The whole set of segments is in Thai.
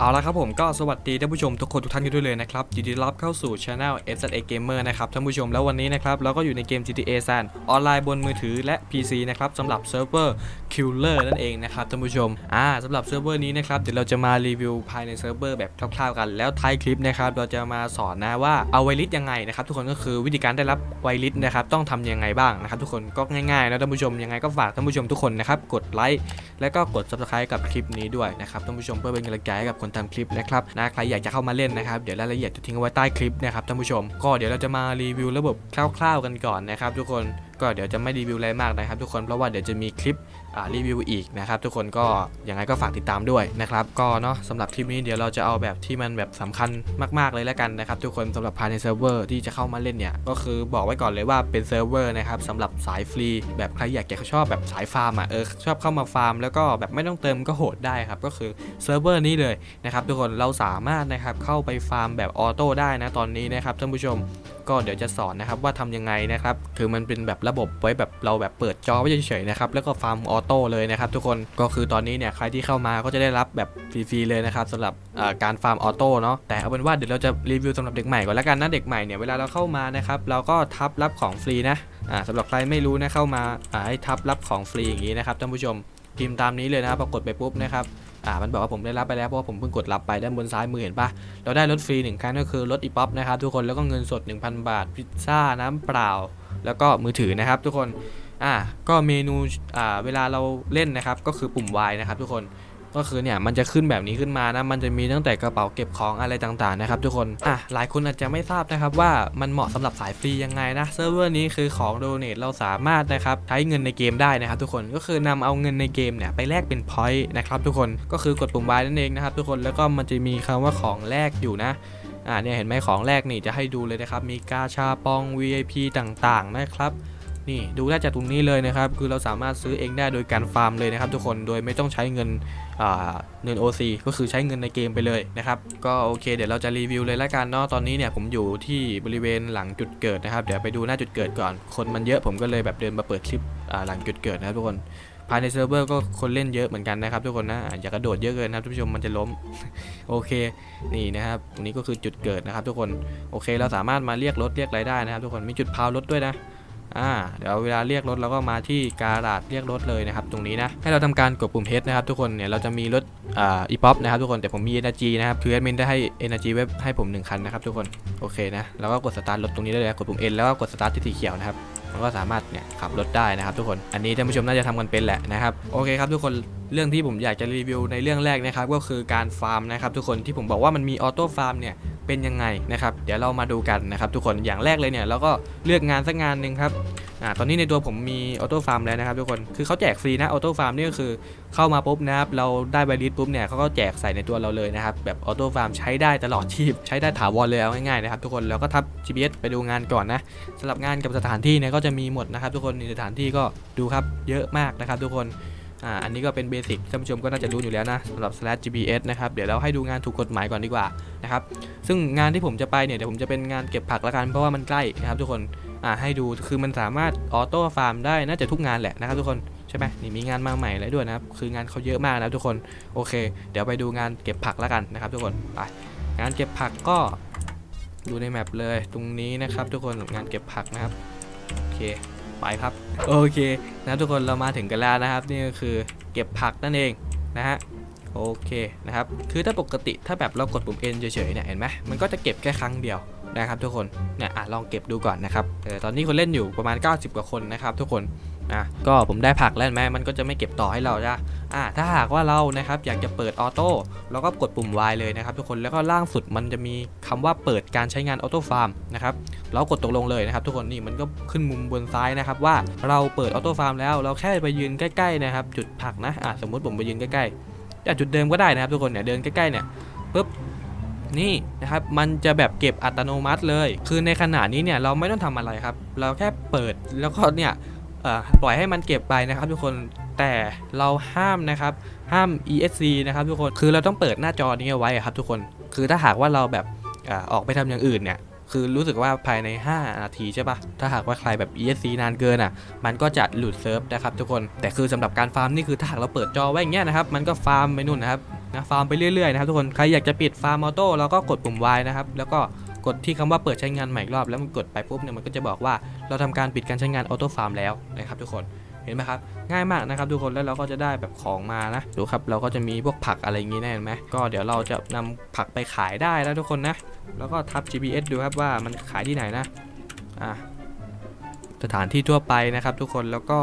เอาละครับผมก็สวัสดีท่านผู้ชมทุกคนทุกท่านกันด้วยเลยนะครับยินดีต้อนรับเข้าสู่ช anel s a Gamer นะครับท่านผู้ชมแล้ววันนี้นะครับเราก็อยู่ในเกม GTA San ออนไลน์บนมือถือและ PC นะครับสำหรับเซิร์ฟเวอร์ Killer นั่นเองนะครับท่านผู้ชมอ่าสำหรับเซิร์ฟเวอร์นี้นะครับเดี๋ยวเราจะมารีวิวภายในเซิร์ฟเวอร์แบบคร่าวๆกันแล้วท้ายคลิปนะครับเราจะมาสอนนะว่าเอาไวลิสยังไงนะครับทุกคนก็คือวิธีการได้รับไวลิสนะครับต้องทำยังไงบ้างนะครับทุกคนก็ง่ายๆนะท่านผู้ชมยังไงก็ฝากท่านผู้ชมทุกคนนะครับกดไลค์แล้วก็กด subscribe กับคลิปนี้ด้วยนะครับท่านผู้ชมเพื่อเป็นกำลังใจให้กับนทำคลิปนะครับนะใครอยากจะเข้ามาเล่นนะครับเดี๋ยวรายละเอียดจะทิ้งเอาไว้ใต้คลิปนะครับท่านผู้ชม ก็เดี๋ยวเราจะมารีวิวระบบคร่าวๆกันก่อนนะครับทุกคนก็เดี๋ยวจะไม่รีวิวอะไรมากนะครับ ทุกคนเพราะว่าเดี๋ยวจะมีคลิปรีวิวอีกนะครับ ทุกคนก็ยังไงก็ฝากติดตามด้วยนะครับก็เนาะสำหรับคลิปนี้เดี๋ยวเราจะเอาแบบที่มันแบบสำคัญมาก ๆเลยแล้วกันนะครับ ทุกคนสำหรับภายในเซิร์ฟเวอร์ที่จะเข้ามาเล่นเนี่ยก็คือบอกไว้ก่อนเลยว่าเป็นเซิร์ฟเวอร์นะครับสำหรับสายฟรีแบบใครอยากจะชอบแบบสายฟาร์มอะเออชอบเข้ามาฟาร์ม แล้วก็แบบไม่ต้องเติมก็โหดได้ครับก็คือเซิร์ฟเวอร์นี้เลยนะครับทุกคนเราสามารถนะครับเข้าไปฟาร์มแบบออโต้ได้นะตอนนี้นะครับท่านผู้ชม ก็เดี๋ยวจะสอนนะครับว่าทำยังไงนะครับคือมันเป็นแบบระบบไว้แบบเราแบบเปิดจอไว้เฉยๆนะครับแล้วก็ฟาร์มออโต้เลยนะครับทุกคนก็คือตอนนี้เนี่ยใครที่เข้ามาก็จะได้รับแบบฟรีๆเลยนะครับสำหรับการฟาร์มออโต้เนาะแต่เอาเป็นว่าเดี๋ยวเราจะรีวิวสำหรับเด็กใหม่ก่อนแล้วกันนะเด็กใหม่เนี่ยเวลาเราเข้ามานะครับเราก็ทับรับของฟรีนะอ่าสำหรับใครไม่รู้นะเข้ามาอ่าให้ทับรับของฟรีอย่างนี้นะครับท่านผู้ชมพิมพ์ตามนี้เลยนะครับพอกดไปปุ๊บนะครับ อ่ามันบอกว่าผมได้รับไปแล้วเพราะว่าผมเพิ่งกดรับไปด้านบนซ้ายมือเห็นปะเราได้รถฟรีหนึ่งครั้งก็คือรถอีป๊อปนะครับทุกคนแล้วก็เงินสด 1,000 บาทพิซซ่าน้ำเปล่า แล้วก็มือถือนะครับ ทุกคนอ่าก็เมนูอ่าเวลาเราเล่นนะครับก็คือปุ่ม Y นะครับทุกคน ก็คือเนี่ยมันจะขึ้นแบบนี้ขึ้นมานะมันจะมีตั้งแต่กระเป๋าเก็บของอะไรต่างๆนะครับทุกคนอะหลายคนอาจจะไม่ทราบนะครับว่ามันเหมาะสำหรับสายฟรียังไงนะเซิร์ฟเวอร์นี้คือของโดเนทเราสามารถนะครับใช้เงินในเกมได้นะครับทุกคนก็คือนำเอาเงินในเกมเนี่ยไปแลกเป็นพอยต์นะครับทุกคนก็คือกดปุ่ม Y นั่นเองนะครับทุกคนแล้วก็มันจะมีคำว่าของแลกอยู่นะอ่าเนี่ยเห็นไหมของแรกนี่จะให้ดูเลยนะครับ มีกาชาปอง VIP ต่างๆนะครับ นี่ดูได้จากตรงนี้เลยนะครับ คือเราสามารถซื้อเองได้โดยการฟาร์มเลยนะครับ ทุกคนโดยไม่ต้องใช้เงินเงิน OC ก็คือใช้เงินในเกมไปเลยนะครับ ก็โอเคเดี๋ยวเราจะรีวิวเลยละกันเนาะตอนนี้เนี่ยผมอยู่ที่บริเวณหลังจุดเกิดนะครับ เดี๋ยวไปดูหน้าจุดเกิดก่อน คนมันเยอะผมก็เลยแบบเดินมาเปิดคลิปหลังจุดเกิดนะครับทุกคนภายในเซิร์ฟเวอร์ก็คนเล่นเยอะเหมือนกันนะครับทุกคนนะอย่ากระโดดเยอะเกินนะครับท่านผู้ชมมันจะล้ม โอเคนี่นะครับตรงนี้ก็คือจุดเกิดนะครับ ทุกคนโอเคเราสามารถมาเรียกรถเรียกอะไรได้นะครับ ทุกคนมีจุดพาวรถด้วยนะ อ่าเดี๋ยวเวลาเรียกรถเราก็มาที่การาดเรียกรถเลยนะครับ ตรงนี้นะให้เราทำการกดปุ่ม H นะครับ ทุกคนเนี่ยเราจะมีรถอ่าอีป๊อปนะครับทุกคนแต่ผมมี Energy นะครับคือแอดมินได้ให้ Energy ไว้ให้ผมหนึ่งคันนะครับทุกคนโอเคนะเราก็กดสตาร์ทรถตรงนี้ได้เลยนะกดปุ่ม N แล้วก็กดสตาร์ทที่สีเขียวนะครับมันก็สามารถเนี่ยขับรถได้นะครับทุกคน อันนี้ท่านผู้ชมน่าจะทำกันเป็นแหละนะครับ โอเคครับทุกคน เรื่องที่ผมอยากจะรีวิวในเรื่องแรกนะครับก็คือการฟาร์มนะครับทุกคนที่ผมบอกว่ามันมีออโต้ฟาร์มเนี่ย เป็นยังไงนะครับ เดี๋ยวเรามาดูกันนะครับ ทุกคนอย่างแรกเลยเนี่ยเราก็เลือกงานสักงานหนึ่งครับอ่าตอนนี้ในตัวผมมีออโต้ฟาร์มแล้วนะครับทุกคนคือเขาแจกฟรีนะออโต้ฟาร์มนี่ก็คือเข้ามาปุ๊บนะครับเราได้ใบลิสปุ๊บเนี่ยเขาก็แจกใส่ในตัวเราเลยนะครับแบบออโต้ฟาร์มใช้ได้ตลอดชีพใช้ได้ถาวรเลยเอาง่ายๆนะครับทุกคนแล้วก็ทับ GPS ไปดูงานก่อนนะสำหรับงานกับสถานที่เนี่ยก็จะมีหมดนะครับ ทุกคนในสถานที่ก็ดูครับเยอะมากนะครับ ทุกคน อ่าอันนี้ก็เป็นเบสิกท่านผู้ชมก็น่าจะรู้อยู่แล้วนะสำหรับ slash gps นะครับเดี๋ยวเราให้ดูงานถูกกฎหมายก่อนดีกว่านะครับซึ่งงานที่ผมจะไปเนี่ยเดี๋ยวผมจะเป็นงานเก็บผักละกันเพราะว่ามันใกล้นะครับทุกคนอ่าให้ดูคือมันสามารถออโต้ฟาร์มได้น่าจะทุกงานแหละนะครับทุกคนใช่ไหมนี่มีงานมาใหม่แล้วด้วยนะครับคืองานเขาเยอะมากนะทุกคนโอเค เดี๋ยวไปดูงานเก็บผักละกันนะครับ ทุกคนไปงานเก็บผักก็ดูในแมปเลยตรงนี้นะครับ ทุกคนงานเก็บผักนะครับโอเค ไปครับ โอเคนะทุกคนเรามาถึงกันแล้วนะครับ นี่ก็คือเก็บผักนั่นเองนะฮะโอเคนะครับคือถ้าปกติถ้าแบบเรากดปุ่ม N เฉยๆเนี่ยเห็นไหมมันก็จะเก็บแค่ครั้งเดียวนะครับทุกคนเนี่ยลองเก็บดูก่อนนะครับตอนนี้คนเล่นอยู่ประมาณ 90 กว่าคนนะครับทุกคน อะก็ผมได้ผักแล้วเห็นไหมมันก็จะไม่เก็บต่อให้เราจ้ะอะถ้าหากว่าเรานะครับอยากจะเปิดออโต้เราก็กดปุ่ม Y เลยนะครับทุกคนแล้วก็ล่างสุดมันจะมีคำว่าเปิดการใช้งานออโต้ฟาร์มนะครับเรากดตกลงเลยนะครับ ทุกคนนี่มันก็ขึ้นมุมบนซ้ายนะครับว่าเราเปิดออโต้ฟาร์มแล้วเราแค่ไปยืนใกล้ๆนะครับจุดผักนะอะสมมติผมไปยืนใกล้ๆจากจุดเดิมก็ได้นะครับ ทุกคนเนี่ยเดินใกล้ๆเนี่ยปุ๊บนี่นะครับมันจะแบบเก็บอัตโนมัติเลย คือในขณะนี้เนี่ยเราไม่ต้องทำอะไรครับ เราแค่เปิดแล้วก็เนี่ย ปล่อยให้มันเก็บไปนะครับ ทุกคนแต่เราห้ามนะครับห้าม ESC นะครับทุกคนคือเราต้องเปิดหน้าจอนี้เอาไว้ครับทุกคนคือถ้าหากว่าเราแบบออกไปทำอย่างอื่นเนี่ยคือรู้สึกว่าภายใน 5 นาทีใช่ปะถ้าหากว่าใครแบบ ESC นานเกินอะ มันก็จะหลุดเซิร์ฟนะครับทุกคน แต่คือสำหรับการฟาร์มนี่คือถ้าหากเราเปิดจอไว้อย่างเงี้ยนะครับ มันก็ฟาร์มไปนู่นนะครับนะฟาร์มไปเรื่อยๆนะครับทุกคน ใครอยากจะปิดฟาร์มออโต้เราก็กดปุ่ม Y นะครับ แล้วก็ กดที่คำว่าเปิดใช้งานใหม่รอบแล้วมันกดไปปุ๊บเนี่ยมันก็จะบอกว่าเราทำการปิดการใช้งานออโต้ฟาร์มแล้วนะครับทุกคนเห็นไหมครับง่ายมากนะครับทุกคนแล้วเราก็จะได้แบบของมานะดูครับเราก็จะมีพวกผักอะไรอย่างงี้แน่เห็นไหมก็เดี๋ยวเราจะนำผักไปขายได้แล้วทุกคนนะ แล้วก็ทับ GPS ดูครับว่ามันขายที่ไหนนะอะสถานที่ทั่วไปนะครับทุกคนแล้วก็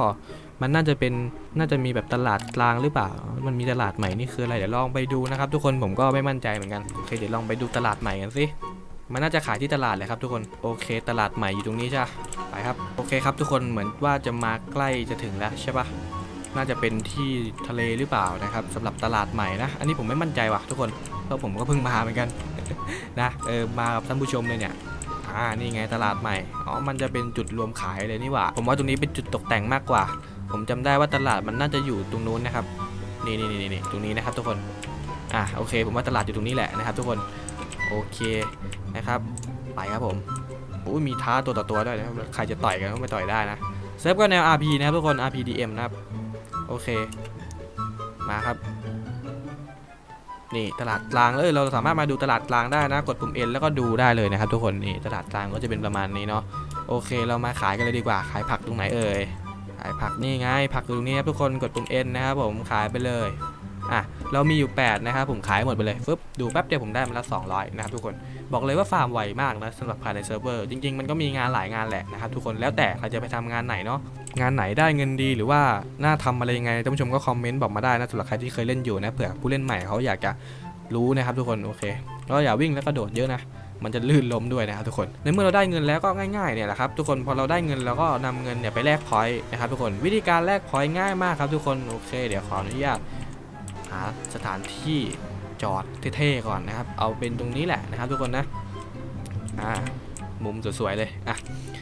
มันน่าจะเป็นน่าจะมีแบบตลาดกลางหรือเปล่า มันมีตลาดใหม่นี่คืออะไรเดี๋ยวลองไปดูนะครับ ทุกคนผมก็ไม่มั่นใจเหมือนกันโอเคเดี๋ยวลองไปดูตลาดใหม่กันสิ มันน่าจะขายที่ตลาดเลยครับทุกคนโอเค ตลาดใหม่อยู่ตรงนี้ใช่ไปครับโอเคครับทุกคนเหมือนว่าจะมาใกล้จะถึงแล้วใช่ปะน่าจะเป็นที่ทะเลหรือเปล่านะครับสำหรับตลาดใหม่นะ อันนี้ผมไม่มั่นใจว่ะทุกคนเพราะผมก็เพิ่งมาเหมือนกันนะเออมากับท่านผู้ชมเลยเนี่ยอ่านี่ไงตลาดใหม่อ๋อมันจะเป็นจุดรวมขายเลยนี่หว่า ผมว่าตรงนี้เป็นจุดตกแต่งมากกว่า ผมจำได้ว่าตลาดมันน่าจะอยู่ตรงนู้นนะครับนี่นี่นี่นี่ตรงนี้นะครับทุกคนอ่าโอเค ผมว่าตลาดอยู่ตรงนี้แหละนะครับทุกคน โอเคนะครับ ไปครับผมอุ้ยมีท้าตัวต่อตัวด้วยนะครับใครจะต่อยกันก็ไม่ต่อยได้นะเซิร์ฟก็แนว RP นะครับทุกคน RPDM นะครับ โอเค มาครับ นี่ตลาดกลางเอ้ยเราสามารถมาดูตลาดกลางได้นะ กดปุ่ม N แล้วก็ดูได้เลยนะครับ ทุกคนนี่ตลาดกลางก็จะเป็นประมาณนี้เนาะโอเค เรามาขายกันเลยดีกว่า ขายผักตรงไหนเอ่ยขายผักนี่ไงผักอยู่ตรงนี้ครับทุกคนกดปุ่ม N นะครับผมขายไปเลย อะเรามีอยู่ 8 นะครับผมขายหมดไปเลยฟึบดูแป๊บเดียวผมได้มาละ200 นะครับทุกคนบอกเลยว่าฟาร์มไวมากนะสำหรับภายในเซิร์ฟเวอร์จริงๆ มันก็มีงานหลายงานแหละนะครับทุกคนแล้วแต่ใครจะไปทำงานไหนเนาะงานไหนได้เงินดีหรือว่าน่าทำอะไรยังไงท่านผู้ชมก็คอมเมนต์บอกมาได้นะสำหรับใครที่เคยเล่นอยู่นะเผื่อผู้เล่นใหม่เขาอยากจะรู้นะครับทุกคนโอเคก็อย่าวิ่งแล้วก็โดดเยอะนะมันจะลื่นล้มด้วยนะครับทุกคน ในเมื่อเราได้เงินแล้วก็ง่ายๆเนี่ยแหละครับทุกคนพอเราได้เงินเราก็นำเงินเนี่ยไปแลกพอยต์นะครับทุกคนวิธีการแลกพอยต์ง่ายมากครับทุกคนโอเค เดี๋ยวขออนุญาต หาสถานที่จอดเท่ๆก่อนนะครับ เอาเป็นตรงนี้แหละนะครับทุกคนนะอ่ามุมสวยๆเลยอะ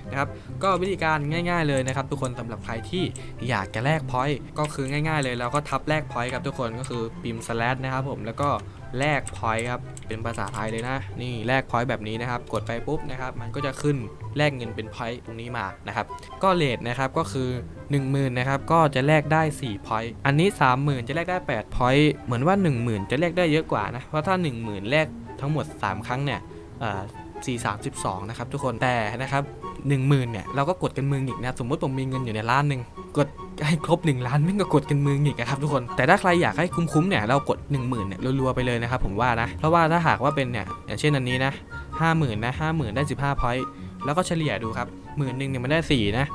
นะครับก็วิธีการง่าย ๆเลยนะครับ ทุกคนสำหรับใครที่อยากจะแลกพอยต์ก็คือง่าย ๆ เลยเราก็ทับแลกพอยต์ครับทุกคนก็คือพิมสลัดนะครับผมแล้วก็แลกพอยต์ครับ เป็นภาษาไทยเลยนะ นี่แลกพอยต์แบบนี้นะครับ กดไปปุ๊บนะครับ มันก็จะขึ้นแลกเงินเป็นพอยต์ตรงนี้มานะครับ ก็เลทนะครับก็คือ 10,000นะครับก็จะแลกได้4พอยต์อันนี้ 30,000 จะแลกได้8พอยต์เหมือนว่า 10,000 จะแลกได้เยอะกว่านะเพราะถ้า 10,000 แลกทั้งหมด 3 ครั้งเนี่ยเอ่อ4 32นะครับทุกคนแต่นะครับ หนึ่งหมื่นเนี่ยเราก็กดกันมือหงิกนะสมมติผมมีเงินอยู่ในล้านหนึ่งกดให้ครบ 1 ล้านแม่งก็กดกันมือหงิกอะครับทุกคนแต่ถ้าใครอยากให้คุ้มๆเนี่ยเรากด 1 0,000เนี่ยรัวๆไปเลยนะครับผมว่านะเพราะว่าถ้าหากว่าเป็นเนี่ยอย่างเช่นอันนี้นะห้าหมื่นนะห้าหมื่นได้สิบห้าพอยต์แล้วก็เฉลี่ยดูครับหมื่นหนึ่งเนี่ยมันได้สี่นะ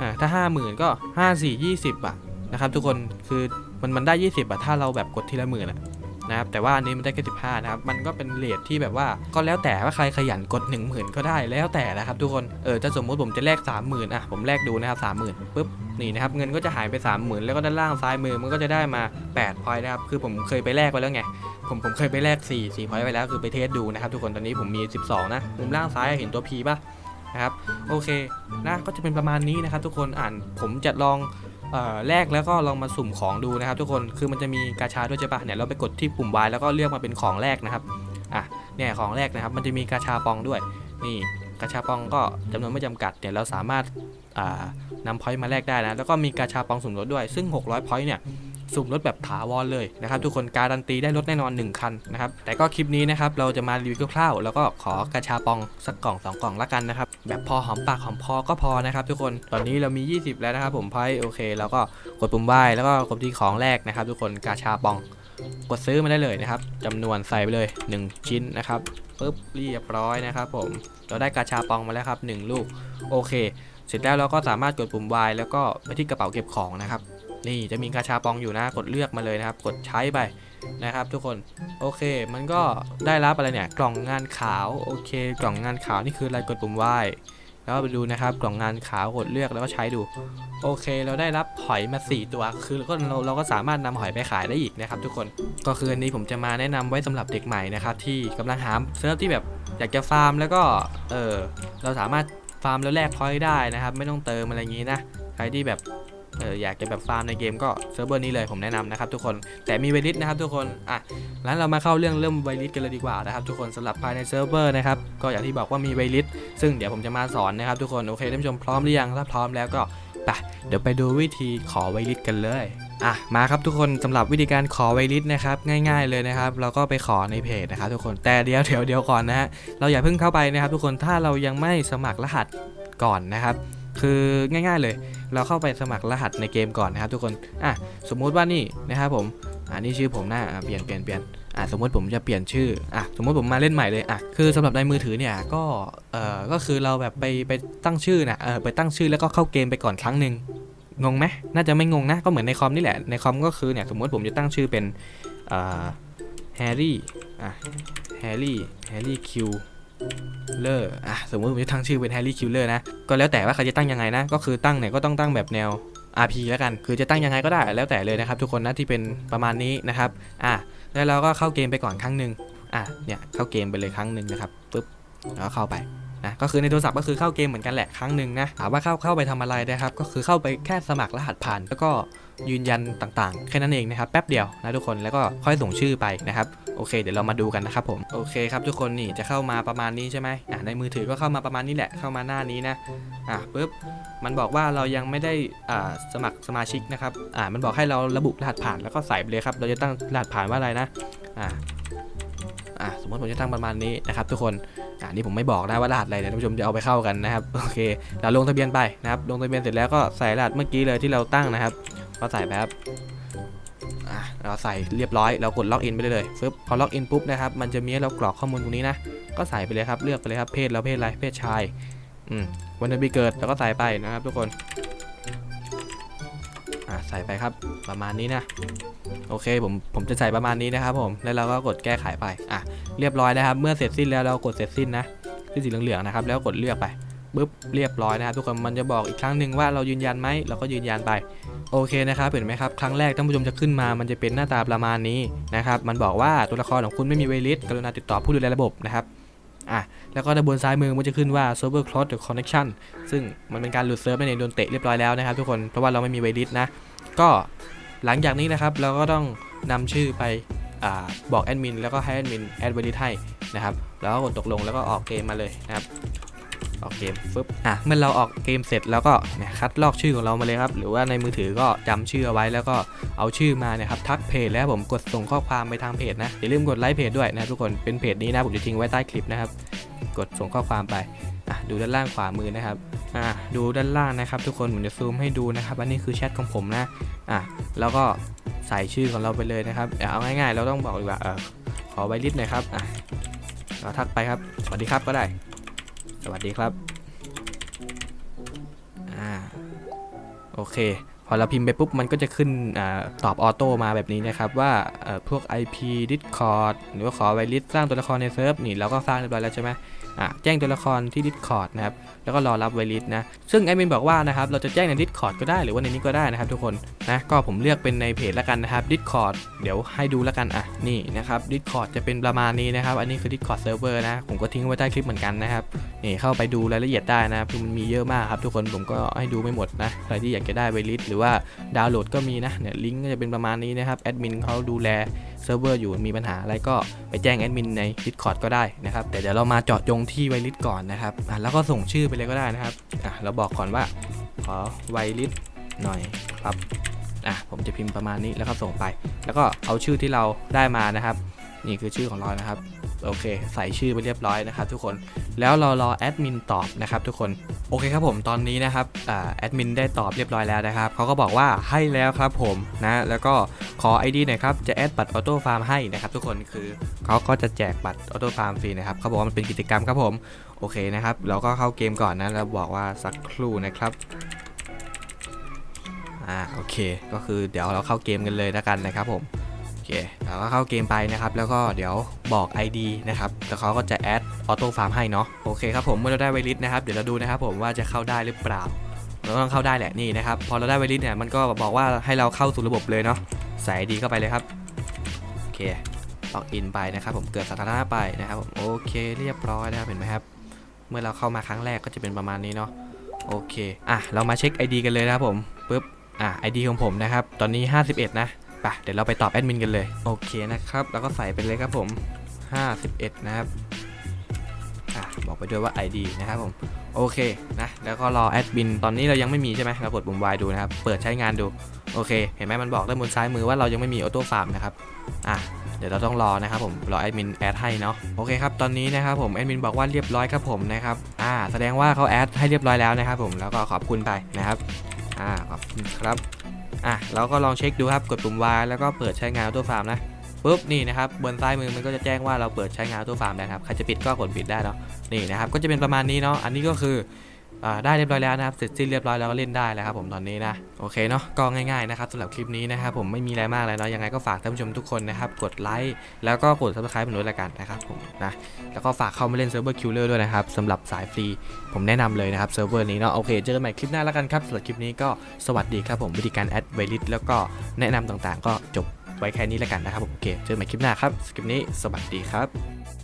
อ่าถ้าห้าหมื่นก็ห้าสี่ยี่สิบอะนะครับทุกคนคือมันมันได้ยี่สิบอะถ้าเราแบบกดทีละหมื่นอะ นะครับแต่ว่าอันนี้มันได้แค่สินะครับมันก็เป็นเลทที่แบบว่าก็แล้วแต่ว่าใครขยันกด 1 0,000 ก็ได้แล้วแต่นะครับทุกคนเออถ้าสมมุติผมจะแลก30,000อะผมแลกดูนะครับ30,000ปุ๊บนี่นะครับเงินก็จะหายไป 30,000 แล้วก็ด้านล่างซ้ายมือมันก็จะได้มา8พอยนะครับคือผมเคยไปแลกไว้แล้วไงผมผมเคยไปแลก4 4พอยไว้แล้วคือไปเทสดูนะครับทุกคนตอนนี้ผมมี 12 นะมุมล่างซ้ายเห็นตัว P ป่ะนะครับโอเคนะก็จะเป็นประมาณนี้นะครับทุกคนอ่านผมจะลอง แลกแล้วก็ลองมาสุ่มของดูนะครับ ทุกคนคือมันจะมีกาชาด้วยใช่ปะเนี่ยเราไปกดที่ปุ่ม Y แล้วก็เลือกมาเป็นของแรกนะครับอะเนี่ยของแรกนะครับ มันจะมีกาชาปองด้วย นี่กาชาปองก็จำนวนไม่จำกัดเนี่ยเราสามารถอ่านำพอยต์มาแลกได้นะแล้วก็มีกาชาปองสุ่มลดด้วยซึ่ง 600พอยต์เนี่ย สุ่มรถแบบถาวรเลยนะครับทุกคนการันตีได้รถแน่นอน 1 คันนะครับแต่ก็คลิปนี้นะครับเราจะมารีวิวคร่าวๆแล้วก็ขอกาชาปองสักกล่องสองกล่องละกันนะครับแบบพอหอมปากหอมคอก็พอนะครับทุกคนตอนนี้เรามี 20 แล้วนะครับผมไพอยต์โอเค แล้วก็กดปุ่มไหว้แล้วก็กดที่ของแรกนะครับทุกคนกาชาปองกดซื้อมาได้เลยนะครับจำนวนใส่ไปเลย 1 ชิ้นนะครับปุ๊บเรียบร้อยนะครับผมเราได้กาชาปองมาแล้วครับ 1 ลูกโอเค เสร็จแล้วเราก็สามารถกดปุ่ม Y แล้วก็ไปที่กระเป๋าเก็บของนะครับ นี่จะมีกาชาปองอยู่นะ กดเลือกมาเลยนะครับ กดใช้ไปนะครับทุกคน โอเค มันก็ได้รับอะไรเนี่ย กล่องงานขาว โอเค กล่องงานขาวนี่คืออะไร กดปุ่ม Y แล้วไปดูนะครับ กล่องงานขาว กดเลือกแล้วก็ใช้ดู โอเค เราได้รับหอยมา 4 ตัว คือเราก็เราเราก็สามารถนำหอยไปขายได้อีกนะครับ ทุกคน ก็คืออันนี้ผมจะมาแนะนำไว้สำหรับเด็กใหม่นะครับที่กำลังหาเซิร์ฟที่แบบอยากจะฟาร์มแล้วก็ เออเราสามารถฟาร์มแล้วแลกพอยต์ได้นะครับ ไม่ต้องเติมอะไรอย่างนี้นะ ใครที่แบบ เอออยากจะแบบฟาร์มในเกมก็เซิร์ฟเวอร์นี้เลยผมแนะนำนะครับทุกคนแต่มีไวลิสนะครับทุกคนอะงั้นเรามาเข้าเรื่องเริ่มไวลิสกันเลยดีกว่านะครับทุกคนสำหรับภายในเซิร์ฟเวอร์นะครับก็อย่างที่บอกว่ามีไวลิสซึ่งเดี๋ยวผมจะมาสอนนะครับทุกคนโอเคท่านผู้ชมพร้อมหรือยังถ้าพร้อมแล้วก็ไปเดี๋ยวไปดูวิธีขอไวลิสกันเลย อะ มาครับทุกคนสำหรับวิธีการขอไวลิสนะครับง่าย ๆเลยนะครับ เราก็ไปขอในเพจนะครับทุกคนแต่เดี๋ยวเดี๋ยวเดี๋ยวก่อนนะฮะเราอย่าเพิ่งเข้าไปนะครับ ทุกคนถ้าเรายังไม่สมัครรหัสก่อนนะครับ คือง่าย ๆเลย เราเข้าไปสมัครรหัสในเกมก่อนนะครับ ทุกคนอะสมมุติว่านี่นะครับผมอ่านี่ชื่อผมนะอะเปลี่ยนเปลี่ยนเปลี่ยนอะสมมติผมจะเปลี่ยนชื่ออะสมมติผมมาเล่นใหม่เลยอะคือสำหรับในมือถือเนี่ยก็เอ่อก็คือเราแบบไปไปตั้งชื่อนะเออไปตั้งชื่อแล้วก็เข้าเกมไปก่อนครั้งหนึ่งงงไหมน่าจะไม่งงนะก็เหมือนในคอมนี่แหละในคอมก็คือเนี่ยสมมติผมจะตั้งชื่อเป็นเอ่อแฮร์รี่อะแฮร์รี่แฮร์รี่คิว เลอร์อะสมมติผมจะตั้งชื่อเป็นแฮร์รี่คิวเลอร์นะ ก็แล้วแต่ว่าใครจะตั้งยังไงนะ ก็คือตั้งเนี่ยก็ต้องตั้งแบบแนว RP แล้วกัน คือจะตั้งยังไงก็ได้แล้วแต่เลยนะครับ ทุกคนนะที่เป็นประมาณนี้นะครับ อะแล้วเราก็เข้าเกมไปก่อนครั้งหนึ่งอะเนี่ยเข้าเกมไปเลยครั้งหนึ่งนะครับปุ๊บแล้วเข้าไปนะก็คือในโทรศัพท์ก็คือเข้าเกมเหมือนกันแหละครั้งหนึ่งนะถามว่าเข้าเข้าไปทำอะไรนะครับ ก็คือเข้าไปแค่สมัครรหัสผ่าน แล้วก็ยืนยันต่างๆ แค่นั้นเองนะครับแป๊บเดียวนะทุกคนแล้วก็ค่อยส่งชื่อไปนะครับ โอเคเดี๋ยวเรามาดูกันนะครับผมโอเคครับทุกคนนี่จะเข้ามาประมาณนี้ใช่ไหมอะในมือถือก็เข้ามาประมาณนี้แหละเข้ามาหน้านี้นะอะปุ๊บมันบอกว่าเรายังไม่ได้อ่าสมัครสมาชิกนะครับอ่ามันบอกให้เราระบุรหัสผ่านแล้วก็ใส่ไปเลยครับเราจะตั้งรหัสผ่านว่าอะไรนะอ่าอะสมมติผมจะตั้งประมาณนี้นะครับทุกคนอ่านี่ผมไม่บอกนะว่ารหัสอะไรเดี๋ยวท่านผู้ชมจะเอาไปเข้ากันนะครับโอเคเราลงทะเบียนไปนะครับลงทะเบียนเสร็จแล้วก็ใส่รหัสเมื่อกี้เลยที่เราตั้งนะครับ ก็ใส่ไปครับ อะเราใส่เรียบร้อยเรากดล็อกอินไปเลยเลยฟึบพอล็อกอินปุ๊บนะครับมันจะมีให้เรากรอกข้อมูลตรงนี้นะก็ใส่ไปเลยครับเลือกไปเลยครับเพศเราเพศอะไรเพศชายอืมวันเดือนปีเกิดเราก็ใส่ไปนะครับ ทุกคนอะใส่ไปครับประมาณนี้นะโอเคผมผมจะใส่ประมาณนี้นะครับผมแล้วเราก็กดแก้ไขไปอะเรียบร้อยนะครับ เมื่อเสร็จสิ้นแล้วเรากดเสร็จสิ้นนะที่สีเหลืองๆนะครับ แล้วกดเลือกไป ปุ๊บเรียบร้อยนะครับทุกคนมันจะบอกอีกครั้งหนึ่งว่าเรายืนยันไหมเราก็ยืนยันไปโอเคนะครับเห็นไหมครับครั้งแรกท่านผู้ชมจะขึ้นมามันจะเป็นหน้าตาประมาณนี้นะครับมันบอกว่าตัวละครของคุณไม่มีเวลิสกรุณาติดต่อผู้ดูแลระบบนะครับอะแล้วก็ด้านบนซ้ายมือมันจะขึ้นว่า server close the connection ซึ่งมันเป็นการหลุดเซิร์ฟนั่นเองโดนเตะเรียบร้อยแล้วนะครับทุกคนเพราะว่าเราไม่มีเวลิสนะก็หลังจากนี้นะครับเราก็ต้องนำชื่อไปอบอกแอดมินแล้วก็ให้แอดมินแอดเวลิสให้นะครับแล้วก็กดตกลงแล้วก็ออกเกมมาเลยนะครับ ออกเกมฟึบอะเมื่อเราออกเกมเสร็จแล้วก็เนี่ยคัดลอกชื่อของเรามาเลยครับ หรือว่าในมือถือก็จำชื่อเอาไว้แล้วก็เอาชื่อมาเนี่ยครับทักเพจแล้วผมกดส่งข้อความไปทางเพจนะอย่าลืมกดไลค์เพจด้วยนะทุกคนเป็นเพจนี้นะผมจะทิ้งไว้ใต้คลิปนะครับกดส่งข้อความไปอะดูด้านล่างขวามือนะครับอะดูด้านล่างนะครับ ทุกคนผมจะซูมให้ดูนะครับอันนี้คือแชทของผมนะอะแล้วก็ใส่ชื่อของเราไปเลยนะครับเอาง่ายๆ เราต้องบอกดีกว่าเออขอไวลิสหน่อยครับอะเราทักไปครับสวัสดีครับก็ได้ สวัสดีครับ อ่า โอเค พอเราพิมพ์ไปปุ๊บมันก็จะขึ้นอตอบออโต้มาแบบนี้นะครับ ว่าเอ่อพวก IP Discord หรือว่าขอไวลิสสร้างตัวละครในเซิร์ฟนี่เราก็สร้างเรียบร้อยแล้วใช่ไหมอะแจ้งตัวละครที่ Discord นะครับ แล้วก็รอรับไวลิสนะ ซึ่งแอดมินบอกว่านะครับ เราจะแจ้งใน Discord ก็ได้หรือว่าในนี้ก็ได้นะครับทุกคน นะ ก็ผมเลือกเป็นในเพจแล้วกันนะครับ Discord เดี๋ยวให้ดูแล้วกัน อะ นี่นะครับ Discord จะเป็นประมาณนี้นะครับ อันนี้คือ Discord Server นะ ผมก็ทิ้งไว้ใต้คลิปเหมือนกันนะครับ นี่เข้าไปดูรายละเอียดได้นะครับคือมันมีเยอะมากครับทุกคน ผมก็ให้ดูไม่หมดนะ ใครที่อยากจะได้ไวลิสหรือว่าดาวน์โหลดก็มีนะเนี่ยลิงก์ก็จะเป็นประมาณนี้นะครับแอดมินเขาดูแลเซิร์ฟเวอร์อยู่มีปัญหาอะไรก็ไปแจ้งแอดมินใน Discord ก็ได้นะครับแต่เดี๋ยวเรามาเจาะจงที่ไวลิสก่อนนะครับอะแล้วก็ส่งชื่อไปเลยก็ได้นะครับอะเราบอกก่อนว่าขอไวลิสหน่อยครับอะผมจะพิมพ์ประมาณนี้แล้วก็ส่งไป แล้วก็เอาชื่อที่เราได้มานะครับ นี่คือชื่อของเรานะครับ โอเค ใส่ชื่อไปเรียบร้อยนะครับทุกคนแล้วเรารอแอดมินตอบนะครับทุกคนโอเคครับผมตอนนี้นะครับแอดมินได้ตอบเรียบร้อยแล้วนะครับเขาก็บอกว่าให้แล้วครับผมนะแล้วก็ขอ ID หน่อยครับจะแอดบัตรออโต้ฟาร์มให้นะครับทุกคนคือเขาก็จะแจกบัตรออโต้ฟาร์มฟรีนะครับเขาบอกว่ามันเป็นกิจกรรมครับผมโอเคนะครับเราก็เข้าเกมก่อนนะแล้วบอกว่าสักครู่นะครับอ่าโอเค ก็คือเดี๋ยวเราเข้าเกมกันเลยแล้วกันนะครับผม เคเราก็เข้าเกมไปนะครับ แล้วก็เดี๋ยวบอก ID นะครับแล้วเขาก็จะแอดออโต้ฟาร์มให้เนาะ โอเคครับผมเมื่อเราได้ไวลิสนะครับ เดี๋ยวเราดูนะครับผมว่าจะเข้าได้หรือเปล่า เราต้องเข้าได้แหละนี่นะครับ พอเราได้ไวลิสเนี่ย มันก็บอกว่าให้เราเข้าสู่ระบบเลยเนาะ ใส่ ID เข้าไปเลยครับ โอเคล็อกอินไปนะครับผม เกิดสถานะไปนะครับผม โอเค เรียบร้อยนะครับ เห็นไหมครับ เมื่อเราเข้ามาครั้งแรกก็จะเป็นประมาณนี้เนาะ โอเค อะ เรามาเช็ค ID กันเลยนะครับผมปึ๊บ อะ ID ของผมนะครับ ตอนนี้ 51 นะ ไปเดี๋ยวเราไปตอบแอดมินกันเลย โอเคนะครับแล้วก็ใส่ไปเลยครับผม 51 นะครับอะบอกไปด้วยว่า ID นะครับผม โอเคนะแล้วก็รอแอดมินตอนนี้เรายังไม่มีใช่ไหมเรากดปุ่ม Y ดูนะครับ เปิดใช้งานดู โอเค เห็นไหมมันบอกด้านบนซ้ายมือว่าเรายังไม่มีออโต้ฟาร์มนะครับอะเดี๋ยวเราต้องรอนะครับผมรอแอดมินแอดให้เนาะโอเคครับตอนนี้นะครับผมแอดมินบอกว่าเรียบร้อยครับผมนะครับอ่าแสดงว่าเขาแอดให้เรียบร้อยแล้วนะครับผมแล้วก็ขอบคุณไปนะครับอ่าขอบคุณครับ อะเราก็ลองเช็คดูครับกดปุ่ม Y แล้วก็เปิดใช้งานตัวฟาร์มนะปุ๊บนี่นะครับบนซ้ายมือมันก็จะแจ้งว่าเราเปิดใช้งานตัวฟาร์มแล้วนะครับใครจะปิดก็กดปิดได้เนาะนี่นะครับก็จะเป็นประมาณนี้เนาะอันนี้ก็คือ ได้เรียบร้อยแล้วนะครับเสร็จสิ้นเรียบร้อยแล้วก็เล่นได้แล้วครับผมตอนนี้นะโอเคเนาะก็ง่ายๆนะครับสำหรับคลิปนี้นะครับผมไม่มีอะไรมากเลยเนาะยังไงก็ฝากท่านผู้ชมทุกคนนะครับกดไลค์แล้วก็กด subscribe เป็นด้วยละกันนะครับผมนะแล้วก็ฝากเข้ามาเล่นเซิร์ฟเวอร์คิลเลอร์ด้วยนะครับสำหรับสายฟรีผมแนะนำเลยนะครับเซิร์ฟเวอร์นี้เนาะโอเคเจอกันใหม่คลิปหน้าแล้วกันครับสำหรับคลิปนี้ก็สวัสดีครับผมวิธีการแอดไวลิสแล้วก็แนะนำต่างๆ ก็จบไว้แค่นี้แล้วกันนะครับผมโอเคเจอกันใหม่คลิปหน้าครับสำหรับคลิปนี้สวัสดีครับ